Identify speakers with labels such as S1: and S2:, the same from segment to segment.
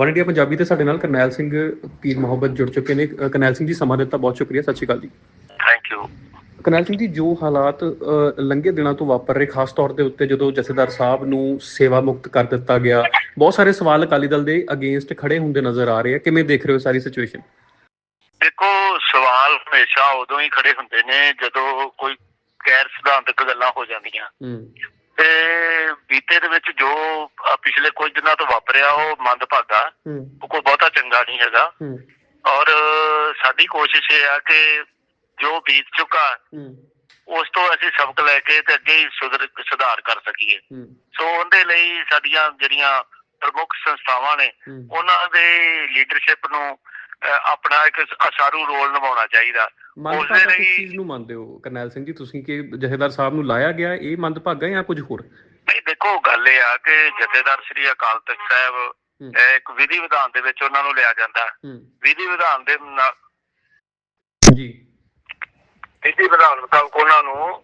S1: One India Punjabi ਤੇ ਸਾਡੇ ਨਾਲ ਕਰਨੈਲ ਸਿੰਘ ਪੀਰ ਮੁਹੱਬਤ ਜੁੜ ਚੁੱਕੇ ਨੇ। ਕਰਨੈਲ ਸਿੰਘ ਜੀ ਸਮਾਂ ਦਿੱਤਾ ਬਹੁਤ ਸ਼ੁਕਰੀਆ ਸਤਿ ਸ਼੍ਰੀ ਅਕਾਲ ਜੀ।
S2: ਥੈਂਕ ਯੂ
S1: ਕਰਨੈਲ ਸਿੰਘ ਜੀ ਜੋ ਹਾਲਾਤ ਲੰਘੇ ਦਿਨਾਂ ਤੋਂ ਵਾਪਰ ਰਹੇ ਖਾਸ ਤੌਰ ਦੇ ਉੱਤੇ ਜਦੋਂ ਜਥੇਦਾਰ ਸਾਹਿਬ ਨੂੰ ਸੇਵਾ ਮੁਕਤ ਕਰ ਦਿੱਤਾ ਗਿਆ ਬਹੁਤ ਸਾਰੇ ਸਵਾਲ ਅਕਾਲੀ ਦਲ ਦੇ ਅਗੇਂਸਟ ਖੜੇ ਹੁੰਦੇ ਨਜ਼ਰ ਆ ਰਹੇ ਆ। ਕਿਵੇਂ ਦੇਖ ਰਹੇ ਹੋ ਸਾਰੀ ਸਿਚੁਏਸ਼ਨ
S2: ਦੇਖੋ ਸਵਾਲ ਹਮੇਸ਼ਾ ਉਦੋਂ ਹੀ ਖੜੇ ਹੁੰਦੇ ਨੇ ਜਦੋਂ ਕੋਈ ਗੈਰ ਸਿਧਾਂਤਕ ਗੱਲਾਂ ਹੋ ਜਾਂਦੀਆਂ। ਤੇ ਬੀਤੇ ਦੇ ਵਿੱਚ ਜੋ ਪਿਛਲੇ ਕੁਝ ਦਿਨਾਂ ਤੋਂ ਵਾਪਰਿਆ ਉਹ ਮੰਦਭਾਗਾ ਉਹ ਕੋਈ ਬਹੁਤਾ ਚੰਗਾ ਨਹੀਂ ਹੈਗਾ। ਔਰ ਸਾਡੀ ਕੋਸ਼ਿਸ਼ ਇਹ ਆ ਕਿ ਜੋ ਬੀਤ ਚੁੱਕਾ ਉਸ ਤੋਂ ਅਸੀਂ ਸਬਕ ਲੈ ਕੇ ਤੇ ਅੱਗੇ ਸੁਧਰ ਸੁਧਾਰ ਕਰ ਸਕੀਏ। ਸੋ ਉਹਦੇ ਲਈ ਸਾਡੀਆਂ ਜਿਹੜੀਆਂ ਪ੍ਰਮੁੱਖ ਸੰਸਥਾਵਾਂ ਨੇ ਉਹਨਾਂ ਦੇ ਲੀਡਰਸ਼ਿਪ ਨੂੰ ਆਪਣਾ ਇੱਕ ਅਸਾਰੂ ਰੋਲ ਨਿਭਾਉਣਾ ਚਾਹੀਦਾ।
S1: ਮੰਦਭਾਗਾ ਕਿਸ ਚੀਜ਼ ਨੂੰ ਮੰਨਦੇ ਹੋ? ਕਰਨੈਲ ਸਿੰਘ ਜੀ ਤੁਸੀਂ ਕਿ ਜਥੇਦਾਰ ਸਾਹਿਬ ਨੂੰ ਲਾਇਆ ਗਿਆ ਇਹ ਮੰਦਭਾਗਾ ਜਾਂ ਕੁਝ ਹੋਰ?
S2: ਨਹੀਂ ਦੇਖੋ ਗੱਲ ਇਹ ਆ ਕਿ ਜਥੇਦਾਰ ਸ੍ਰੀ ਅਕਾਲ ਤਖਤ ਸਾਹਿਬ ਇੱਕ ਵਿਧੀ ਵਿਧਾਨ ਦੇ ਵਿੱਚ ਉਹਨਾਂ ਨੂੰ ਲਿਆ ਜਾਂਦਾ। ਵਿਧੀ ਵਿਧਾਨ ਦੇ
S1: ਜੀ।
S2: ਵਿਧੀ ਵਿਧਾਨ ਮੁਤਾਬਕ ਉਹਨਾਂ ਨੂੰ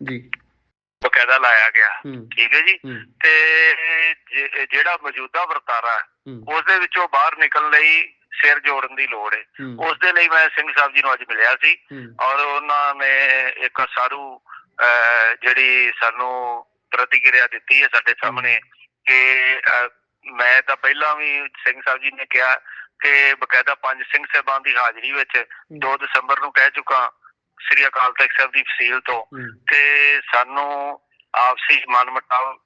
S1: ਜੀ।
S2: ਬਕਾਇਦਾ ਲਾਇਆ ਗਿਆ। ਠੀਕ ਹੈ ਜੀ? ਤੇ ਜਿਹੜਾ ਮੌਜੂਦਾ ਵਰਤਾਰਾ ਉਸ ਦੇ ਵਿੱਚੋਂ ਬਾਹਰ ਨਿਕਲਣ ਲਈ ਸਿਰ ਜੋੜਨ ਦੀ ਲੋੜ ਹੈ। ਉਸ ਦੇ ਲਈ ਮੈਂ ਸਿੰਘ ਸਾਹਿਬ ਜੀ ਨੂੰ ਅੱਜ ਮਿਲਿਆ ਸੀ ਔਰ ਉਹਨਾਂ ਨੇ ਇੱਕ ਸਾਰੂ ਜਿਹੜੀ ਸਾਨੂੰ ਪ੍ਰਤੀਕਿਰਿਆ ਦਿੱਤੀ ਹੈ ਸਾਡੇ ਸਾਹਮਣੇ ਕਿ ਮੈਂ ਤਾਂ ਪਹਿਲਾਂ ਵੀ ਸਿੰਘ ਸਾਹਿਬ ਜੀ ਨੇ ਕਿਹਾ ਕਿ ਬਕਾਇਦਾ ਪੰਜ ਸਿੰਘ ਸਾਹਿਬਾਨ ਦੀ ਹਾਜ਼ਰੀ ਵਿੱਚ 2 ਦਸੰਬਰ ਨੂੰ ਕਹਿ ਚੁੱਕਾ ਸ੍ਰੀ ਅਕਾਲ ਤਖਤ ਸਾਹਿਬ ਦੀ ਫਸੀਲ ਤੋਂ ਕਿ ਸਾਨੂੰ ਆਪਸੀ ਮਨਮਟਾਵ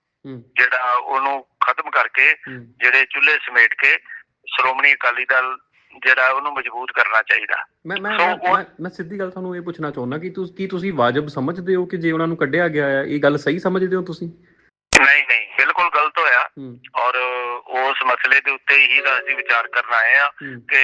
S2: ਜਿਹੜਾ ਉਹਨੂੰ ਖਤਮ ਕਰਕੇ ਜਿਹੜੇ ਚੁੱਲ੍ਹੇ ਸਮੇਟ ਕੇ ਸ਼੍ਰੋਮਣੀ ਅਕਾਲੀ ਦਲ ਜਿਹੜਾ ਉਹਨੂੰ ਮਜ਼ਬੂਤ ਕਰਨਾ ਚਾਹੀਦਾ।
S1: ਮੈਂ ਮੈਂ ਸਿੱਧੀ ਗੱਲ ਤੁਹਾਨੂੰ ਇਹ ਪੁੱਛਣਾ ਚਾਹੁੰਦਾ ਕਿ ਤੁਸੀਂ ਕੀ ਤੁਸੀਂ ਵਾਜਬ ਸਮਝਦੇ ਹੋ ਕਿ ਜੇ ਉਹਨਾਂ ਨੂੰ ਕੱਢਿਆ ਗਿਆ ਹੈ ਇਹ ਗੱਲ ਸਹੀ ਸਮਝਦੇ ਹੋ ਤੁਸੀਂ?
S2: ਨਹੀਂ ਨਹੀਂ ਬਿਲਕੁਲ ਗਲਤ ਹੋਇਆ।
S1: ਹੂੰ।
S2: ਔਰ ਉਸ ਮਸਲੇ ਦੇ ਉੱਤੇ ਹੀ ਤਾਂ ਅਸੀਂ ਵਿਚਾਰ ਕਰਨ ਆਏ ਆ
S1: ਹੂੰ।
S2: ਕਿ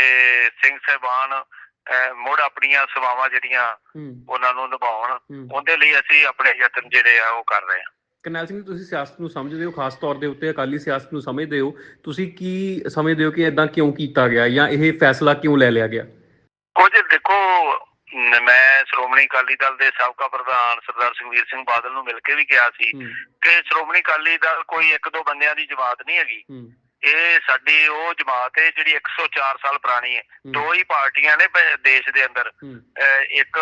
S2: ਸਿੰਘ ਸਾਹਿਬਾਨ ਅਹ, ਮੁੜ ਆਪਣੀਆਂ ਸੇਵਾਵਾਂ ਜਿਹੜੀਆਂ
S1: ਹੂੰ।
S2: ਉਹਨਾਂ ਨੂੰ ਨਿਭਾਉਣ
S1: ਹੂੰ।
S2: ਉਹਦੇ ਲਈ ਅਸੀਂ ਆਪਣੇ ਯਤਨ ਜਿਹੜੇ ਆ ਉਹ ਕਰ ਰਹੇ ਆ
S1: ਕਰਨੈਲ ਸਿੰਘ ਤੁਸੀਂ ਸਿਆਸਤ ਨੂੰ ਸਮਝਦੇ ਹੋ ਖਾਸ ਤੌਰ ਦੇ ਉੱਤੇ ਅਕਾਲੀ ਸਿਆਸਤ ਨੂੰ ਸਮਝਦੇ ਹੋ। ਤੁਸੀਂ ਕੀ ਸਮਝਦੇ ਹੋ ਕਿ ਇਦਾਂ ਕਿਉਂ ਕੀਤਾ ਗਿਆ ਜਾਂ ਇਹ ਫੈਸਲਾ ਕਿਉਂ ਲੈ ਲਿਆ ਗਿਆ?
S2: ਕੁਝ ਦੇਖੋ ਮੈਂ ਸ਼੍ਰੋਮਣੀ ਅਕਾਲੀ ਦਲ ਦੇ ਸਾਬਕਾ ਪ੍ਰਧਾਨ ਸਰਦਾਰ ਸੁਖਬੀਰ ਸਿੰਘ ਬਾਦਲ ਨੂੰ ਮਿਲ ਕੇ ਵੀ ਕਿਹਾ ਸੀ ਕਿ ਸ਼੍ਰੋਮਣੀ ਅਕਾਲੀ ਦਲ ਕੋਈ ਇੱਕ ਦੋ ਬੰਦਿਆਂ ਦੀ ਜਮਾਤ ਨਹੀਂ ਹੈਗੀ। ਇਹ ਸਾਡੀ ਉਹ ਜਮਾਤ ਹੈ ਜਿਹੜੀ 104 ਸਾਲ ਪੁਰਾਣੀ ਹੈ। ਦੋ ਹੀ ਪਾਰਟੀਆਂ ਨੇ ਦੇਸ਼ ਦੇ ਅੰਦਰ। ਇੱਕ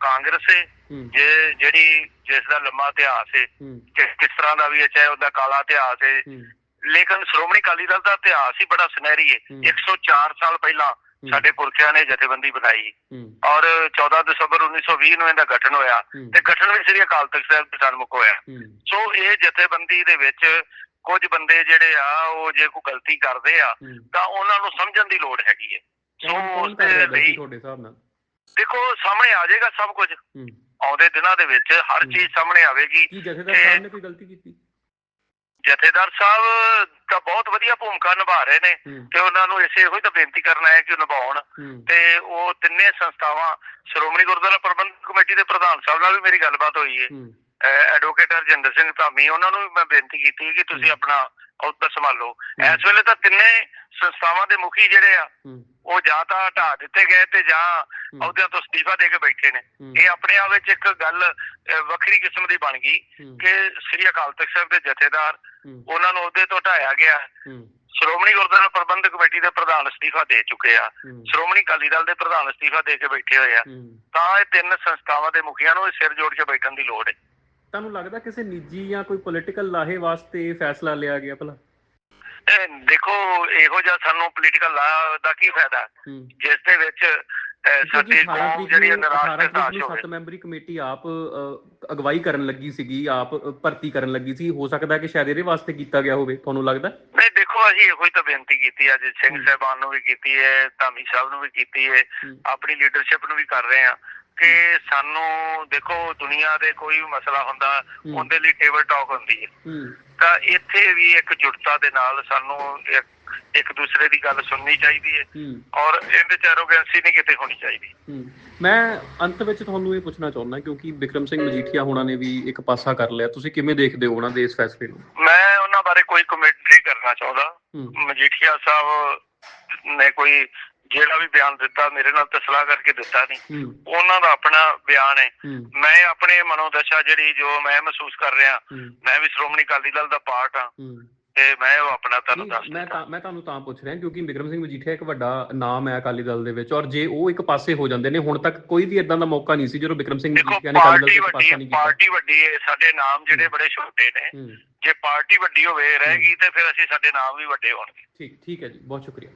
S2: ਕਾਂਗਰਸ ਹੈ ਜੇ ਜਿਹੜੀ ਜਿਸ ਦਾ ਲੰਮਾ ਇਤਿਹਾਸ ਹੈ ਕਿਸ ਕਿਸ ਤਰ੍ਹਾਂ ਦਾ ਵੀ ਹੈ ਚਾਹੇ ਉਹਦਾ ਕਾਲਾ ਇਤਿਹਾਸ ਹੈ। ਲੇਕਿਨ ਸ਼੍ਰੋਮਣੀ ਅਕਾਲੀ ਦਲ ਦਾ ਇਤਿਹਾਸ ਹੀ ਬੜਾ ਸੁਨਹਿਰੀ ਹੈ। 104 ਸਾਲ ਪਹਿਲਾਂ ਸਾਡੇ ਪੁਰਖਿਆਂ ਨੇ ਜਥੇਬੰਦੀ ਬਣਾਈ। ਔਰ 14 ਦਸੰਬਰ 1920 ਨੂੰ ਇਹਦਾ ਗਠਨ ਹੋਇਆ ਤੇ ਗਠਨ ਵੀ ਸ੍ਰੀ ਅਕਾਲ ਤਖਤ ਸਾਹਿਬ ਦੇ ਸਨਮੁਖ ਹੋਇਆ। ਸੋ ਇਹ ਜਥੇਬੰਦੀ ਦੇ ਵਿੱਚ ਕੁਝ ਬੰਦੇ ਜਿਹੜੇ ਆ ਉਹ ਜੇ ਕੋਈ ਗਲਤੀ ਕਰਦੇ ਆ ਤਾਂ ਉਹਨਾਂ ਨੂੰ ਸਮਝਣ ਦੀ ਲੋੜ ਹੈਗੀ ਹੈ। ਸੋ ਉਸ ਦੇ ਲਈ
S1: ਤੁਹਾਡੇ ਹਿਸਾਬ ਨਾਲ?
S2: ਦੇਖੋ ਸਾਹਮਣੇ ਆ ਜਾਏਗਾ ਸਭ ਕੁਝ। ਆਉਂਦੇ ਦਿਨਾਂ ਦੇ ਵਿੱਚ ਹਰ। ਚੀਜ਼ ਸਾਹਮਣੇ ਆਵੇਗੀ
S1: ਕੀ ਜਥੇਦਾਰ ਸਾਹਿਬ ਨੇ ਕੋਈ ਗਲਤੀ ਕੀਤੀ?
S2: ਜਥੇਦਾਰ ਸਾਹਿਬ ਤਾਂ ਬਹੁਤ ਵਧੀਆ ਭੂਮਿਕਾ ਨਿਭਾ ਰਹੇ ਨੇ ਤੇ ਉਹਨਾਂ ਨੂੰ ਇਸੇ ਇਹੋ ਹੀ ਤਾਂ ਬੇਨਤੀ ਕਰਨਾ ਹੈ ਕਿ ਉਹ ਨਿਭਾਉਣ। ਤੇ ਉਹ ਤਿੰਨੇ ਸੰਸਥਾਵਾਂ ਸ਼੍ਰੋਮਣੀ ਗੁਰਦੁਆਰਾ ਪ੍ਰਬੰਧਕ ਕਮੇਟੀ ਦੇ ਪ੍ਰਧਾਨ ਸਾਹਿਬ ਨਾਲ ਵੀ ਮੇਰੀ ਗੱਲਬਾਤ ਹੋਈ ਹੂੰ। ਐਡਵੋਕੇਟ ਹਰਜਿੰਦਰ ਸਿੰਘ ਧਾਮੀ ਉਹਨਾਂ ਨੂੰ ਵੀ ਮੈਂ ਬੇਨਤੀ ਕੀਤੀ ਕਿ ਤੁਸੀਂ। ਆਪਣਾ ਅਹੁਦਾ ਸੰਭਾਲੋ। ਇਸ ਵੇਲੇ ਤਾਂ ਤਿੰਨੇ ਸੰਸਥਾਵਾਂ ਦੇ ਮੁਖੀ ਜਿਹੜੇ ਆ ਉਹ ਜਾਂ ਤਾਂ ਹਟਾ ਦਿੱਤੇ ਗਏ ਤੇ ਜਾਂ ਅਹੁਦਿਆਂ ਤੋਂ ਅਸਤੀਫਾ ਦੇ ਕੇ ਬੈਠੇ ਨੇ। ਇਹ ਆਪਣੇ ਆਪ ਵਿੱਚ ਇੱਕ ਗੱਲ ਵੱਖਰੀ ਕਿਸਮ ਦੀ ਬਣ ਗਈ ਕਿ ਸ੍ਰੀ ਅਕਾਲ ਤਖਤ ਸਾਹਿਬ ਦੇ ਜਥੇਦਾਰ ਉਹਨਾਂ ਨੂੰ ਅਹੁਦੇ ਤੋਂ ਹਟਾਇਆ ਗਿਆ। ਸ਼੍ਰੋਮਣੀ ਗੁਰਦੁਆਰਾ ਪ੍ਰਬੰਧਕ ਕਮੇਟੀ ਦੇ ਪ੍ਰਧਾਨ ਅਸਤੀਫਾ ਦੇ ਚੁੱਕੇ ਆ। ਸ਼੍ਰੋਮਣੀ ਅਕਾਲੀ ਦਲ ਦੇ ਪ੍ਰਧਾਨ ਅਸਤੀਫਾ ਦੇ ਕੇ ਬੈਠੇ ਹੋਏ ਆ। ਤਾਂ ਇਹ ਤਿੰਨ ਸੰਸਥਾਵਾਂ ਦੇ ਮੁਖੀਆਂ ਨੂੰ ਸਿਰ ਜੋੜ ਕੇ ਬੈਠਣ ਦੀ ਲੋੜ ਹੈ।
S1: ਤੁਹਾਨੂੰ ਲੱਗਦਾ ਕਿਸੇ ਨਿੱਜੀ ਜਾਂ ਕੋਈ ਪੋਲੀਟੀਕਲ ਲਾਹੇ ਵਾਸਤੇ ਫੈਸਲਾ ਲਿਆ ਗਿਆ ਭਲਾ?
S2: ਦੇਖੋ ਇਹੋ ਜਿਹਾ ਸਾਨੂੰ ਪੋਲੀਟੀਕਲ ਲਾ ਦਾ ਕੀ ਫਾਇਦਾ? ਜਿਸ ਦੇ ਵਿੱਚ ਸਾਡੀ
S1: ਕਿਉਂਕਿ 18
S2: ਕੌਮ
S1: ਤਰੀਕ
S2: ਜਿਹੜੀ ਨਿਰਾਸ਼
S1: 18
S2: ਤੇ
S1: ਤਰੀਕ
S2: ਹਤਾਸ਼
S1: ਨੂੰ
S2: ਹੋਵੇ।
S1: ਸੱਤ ਮੈਂਬਰੀ ਕਮੇਟੀ ਆਪ ਅਗਵਾਈ ਕਰਨ ਲੱਗੀ ਸੀਗੀ ਆਪ ਭਰਤੀ ਕਰਨ ਲੱਗੀ ਸੀ। ਹੋ ਸਕਦਾ ਕਿ ਸ਼ਾਇਦ ਇਹਦੇ ਵਾਸਤੇ ਕੀਤਾ ਗਿਆ ਹੋਵੇ ਤੁਹਾਨੂੰ ਲੱਗਦਾ?
S2: ਨਹੀਂ ਦੇਖੋ ਅਸੀਂ ਇਹੋ ਹੀ ਤਾਂ ਬੇਨਤੀ ਕੀਤੀ ਅੱਜ ਸਿੰਘ। ਸਾਹਿਬਾਨ ਨੂੰ ਵੀ ਕੀਤੀ ਹੈ ਧਾਮੀ ਸਾਹਿਬ ਨੂੰ ਵੀ ਕੀਤੀ ਹੂੰ, ਆਪਣੀ ਲੀਡਰਸ਼ਿਪ ਨੂੰ ਵੀ ਕਰ ਰਹੇ ਆ ਕਿ ਸਾਨੂੰ ਦੇਖੋ ਦੁਨੀਆ ਦੇ ਕੋਈ ਵੀ ਮਸਲਾ ਹੁੰਦਾ। ਉਹਦੇ ਲਈ ਟੇਬਲ ਟਾਕ ਹੁੰਦੀ ਹੈ। ਤਾਂ ਇੱਥੇ ਵੀ ਇੱਕ ਜੁਟਤਾ ਦੇ ਨਾਲ ਸਾਨੂੰ ਇੱਕ ਇੱਕ ਦੂਸਰੇ ਦੀ ਗੱਲ ਸੁਣਨੀ ਚਾਹੀਦੀ ਹੈ ਔਰ ਇਹਦੇ ਚ ਐਰੋਗੈਂਸੀ ਨਹੀਂ ਕਿਤੇ ਹੋਣੀ ਚਾਹੀਦੀ।
S1: ਮੈਂ ਅੰਤ ਵਿੱਚ ਤੁਹਾਨੂੰ ਇਹ ਪੁੱਛਣਾ ਚਾਹੁੰਦਾ ਕਿਉਂਕਿ ਵਿਕਰਮ ਸਿੰਘ ਮਜੀਠੀਆ ਹੋਣਾ ਨੇ ਵੀ ਇੱਕ ਪਾਸਾ ਕਰ ਲਿਆ। ਤੁਸੀਂ ਕਿਵੇਂ ਦੇਖਦੇ ਹੋ ਉਹਨਾਂ ਦੇ ਇਸ ਫੈਸਲੇ ਨੂੰ?
S2: ਮੈਂ ਉਹਨਾਂ ਬਾਰੇ ਕੋਈ ਕਮੈਂਟਰੀ ਕਰਨਾ ਚਾਹੁੰਦਾ। ਮਜੀਠੀਆ ਸਾਹਿਬ ਨੇ ਕੋਈ ਜਿਹੜਾ ਵੀ ਬਿਆਨ ਦਿੱਤਾ ਮੇਰੇ ਨਾਲ ਤਾਂ ਸਲਾਹ ਕਰਕੇ ਦਿੱਤਾ ਨਹੀਂ ਉਹਨਾਂ ਦਾ ਆਪਣਾ ਬਿਆਨ ਹੈ। ਮੈਂ ਆਪਣੇ ਮਨੋਦਸ਼ਾ ਜਿਹੜੀ ਜੋ ਮੈਂ ਮਹਿਸੂਸ ਕਰ ਰਿਹਾ ਮੈਂ ਵੀ ਸ਼੍ਰੋਮਣੀ ਅਕਾਲੀ ਦਲ ਦਾ ਪਾਰਟ ਆ।
S1: ਹੂੰ।
S2: ਤੇ ਮੈਂ ਉਹ ਆਪਣਾ ਤੁਹਾਨੂੰ ਦੱਸ
S1: ਮੈਂ ਤਾਂ ਮੈਂ ਤੁਹਾਨੂੰ ਤਾਂ ਪੁੱਛ ਰਿਹਾ ਕਿਉਂਕਿ ਬਿਕਰਮ ਸਿੰਘ ਮਜੀਠੀਆ ਇੱਕ ਵੱਡਾ ਨਾਮ ਹੈ ਅਕਾਲੀ ਦਲ ਦੇ ਵਿੱਚ ਔਰ ਜੇ ਉਹ ਇੱਕ ਪਾਸੇ ਹੋ ਜਾਂਦੇ ਨੇ ਹੁਣ ਤੱਕ ਕੋਈ ਵੀ ਇਦਾਂ ਦਾ ਮੌਕਾ ਨਹੀਂ ਸੀ ਜਦੋਂ ਬਿਕਰਮ ਸਿੰਘ ਮਜੀਠੀਆ ਨੇ ਅਕਾਲੀ ਦਲ
S2: ਵੱਡੀ
S1: ਪਾਸਾ ਨਹੀਂ ਕੀਤਾ।
S2: ਪਾਰਟੀ ਵੱਡੀ ਹੈ ਸਾਡੇ ਨਾਮ ਜਿਹੜੇ ਬੜੇ ਛੋਟੇ ਨੇ। ਜੇ ਪਾਰਟੀ ਵੱਡੀ ਹੋਵੇ ਰਹੇਗੀ ਤੇ ਫਿਰ ਅਸੀਂ ਸਾਡੇ ਨਾਮ ਵੀ ਵੱਡੇ ਹੋਣਗੇ।
S1: ਠੀਕ ਠੀਕ ਹੈ ਜੀ ਬਹੁਤ ਸ਼ੁਕਰੀਆ।